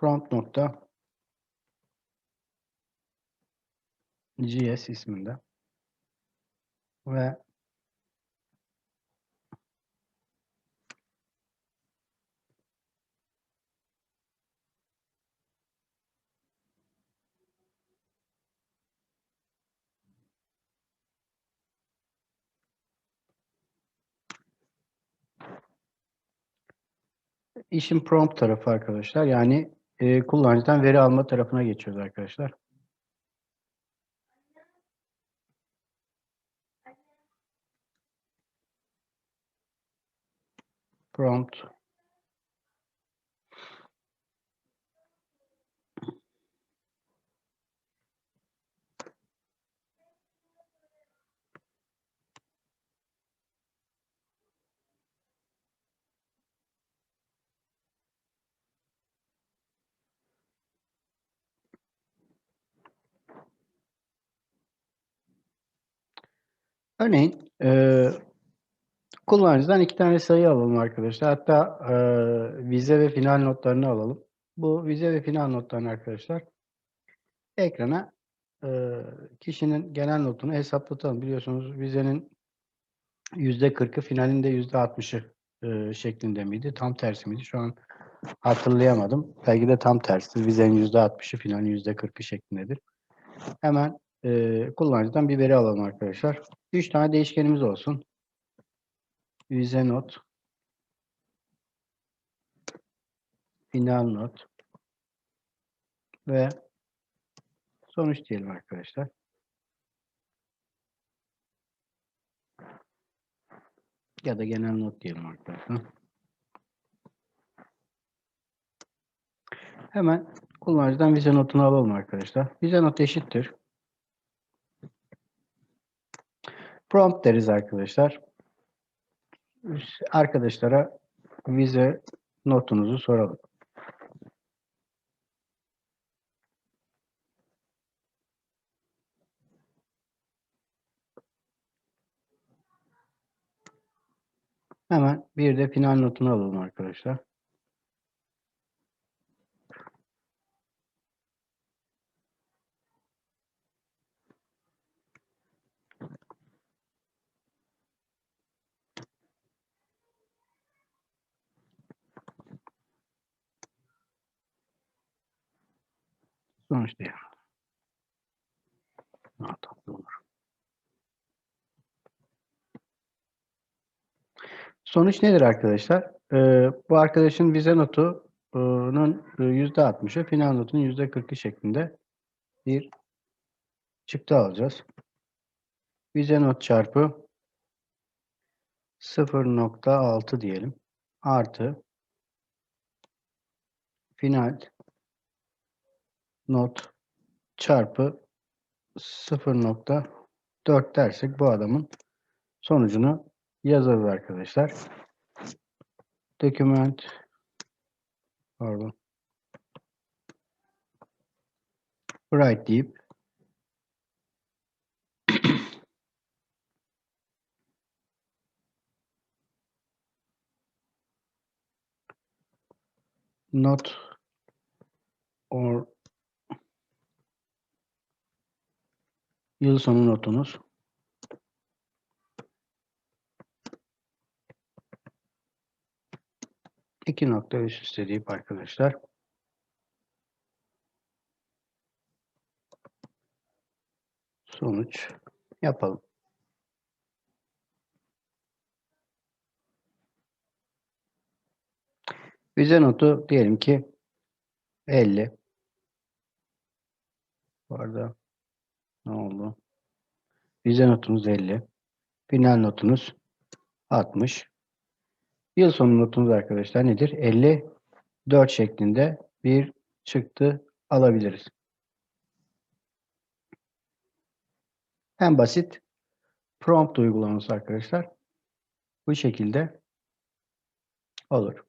prompt nokta gs isminde ve işin prompt tarafı arkadaşlar. Yani e, kullanıcıdan veri alma tarafına geçiyoruz arkadaşlar. Prompt Örneğin e, kullanıcıdan iki tane sayı alalım arkadaşlar. Hatta e, vize ve final notlarını alalım. Bu vize ve final notlarını arkadaşlar ekrana e, kişinin genel notunu hesaplatalım. Biliyorsunuz vizenin yüzde 40'ı finalinde yüzde 60'ı e, şeklinde miydi? Tam tersi miydi? Şu an hatırlayamadım. Belki de tam tersi. Vizenin yüzde 60'ı finalin yüzde 40'ı şeklindedir. Hemen e, kullanıcıdan bir veri alalım arkadaşlar. 3 tane değişkenimiz olsun. Vize not, final not ve sonuç diyelim arkadaşlar. Ya da genel not diyelim arkadaşlar. Hemen kullanıcıdan vize notunu alalım arkadaşlar. Vize not eşittir. Prompt deriz arkadaşlar. Arkadaşlara vize notunuzu soralım. Hemen bir de final notunu alalım arkadaşlar. Sonuç diyelim. Daha tatlı olur. Sonuç nedir arkadaşlar? Ee, bu arkadaşın vize notunun %60'ı, final notunun %40'ı şeklinde bir çıktı alacağız. Vize not çarpı 0.6 diyelim. Artı final not çarpı 0.4 dersek bu adamın sonucunu yazarız arkadaşlar. Document pardon write deyip not or yıl sonu notunuz iki nokta üst üste deyip arkadaşlar sonuç yapalım. Vize notu diyelim ki 50. Bu ne oldu? Vize notunuz 50. Final notunuz 60. Yıl sonu notumuz arkadaşlar nedir? 54 şeklinde bir çıktı alabiliriz. En basit prompt uygulaması arkadaşlar. Bu şekilde olur.